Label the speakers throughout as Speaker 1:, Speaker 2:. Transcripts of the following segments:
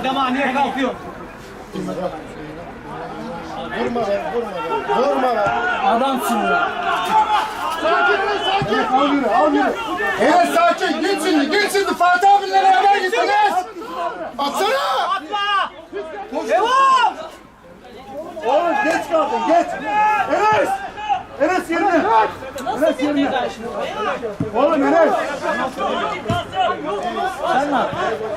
Speaker 1: adama niye kalkıyor? Vurma lan, vurma lan. Vurma lan.
Speaker 2: Adamsın ya. Sakin ol, sakin.
Speaker 1: Evet, al yürü, al yürü. Evet, sakin. Git şimdi, git şimdi. Fatih abilere haber gittiniz. Atsana.
Speaker 3: Atma. Devam.
Speaker 1: Oğlum geç kaldın, geç. Enes. Enes yerine. Enes yerine. Oğlum Enes. Sen ne yapıyorsun?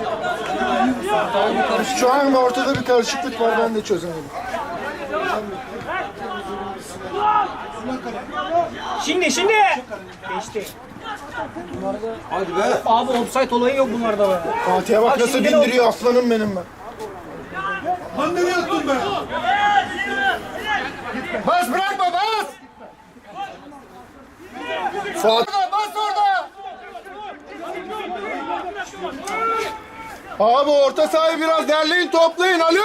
Speaker 1: Şu an ortada bir karışıklık var, ben de çözemedim.
Speaker 3: Şimdi şimdi! Geçti. Hadi be. Abi offside olayı yok bunlarda be.
Speaker 1: Fatih'e bak nasıl
Speaker 3: şimdi
Speaker 1: bindiriyor aslanım benim ben. Lan nereye attın be? Bas bırakma bas! Fatih bas orada! Abi orta sahayı biraz derleyin toplayın alo!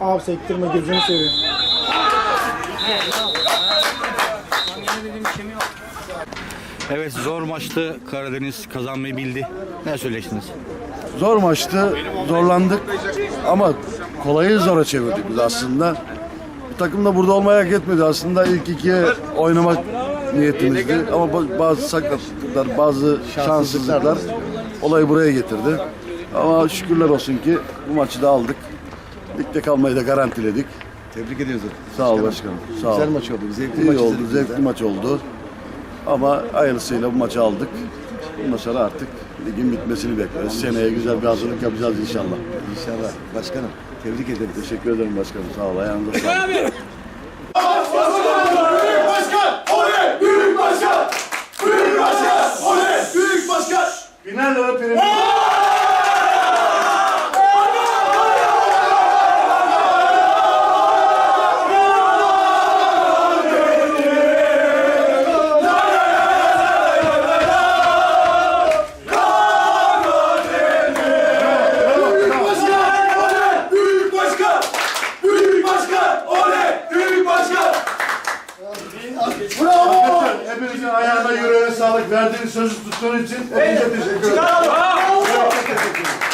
Speaker 1: Abi sektirme gözünü seveyim.
Speaker 4: Evet zor maçtı. Karadeniz kazanmayı bildi. Ne söyleyeceksiniz?
Speaker 5: Zor maçtı, zorlandık ama kolayı zora çevirdik biz aslında. Bu takım da burada olmaya hak etmedi aslında. İlk ikiye oynamak niyetimizdi ama ba- bazı sakatlıklar, bazı şanssızlıklar olayı buraya getirdi. Ama şükürler olsun ki bu maçı da aldık. Ligde kalmayı da garantiledik.
Speaker 6: Tebrik ediyoruz.
Speaker 5: Sağ ol başkanım. Sağ ol.
Speaker 6: Güzel maç oldu. Zevkli
Speaker 5: İyi
Speaker 6: maç
Speaker 5: oldu,
Speaker 6: izledik biz
Speaker 5: zevkli
Speaker 6: de.
Speaker 5: maç oldu. Ama hayırlısıyla bu maçı aldık. Bundan sonra artık ligin bitmesini bekliyoruz. Seneye güzel bir hazırlık yapacağız inşallah.
Speaker 6: İnşallah. Başkanım tebrik ederim.
Speaker 5: Teşekkür ederim başkanım. Sağ ol. Ayağınıza sağlık.
Speaker 1: Biner lira prim. verdiğiniz sözü tuttuğun için hepinize teşekkür ederim. Bravo. Bravo. Bravo. Teşekkür ederim.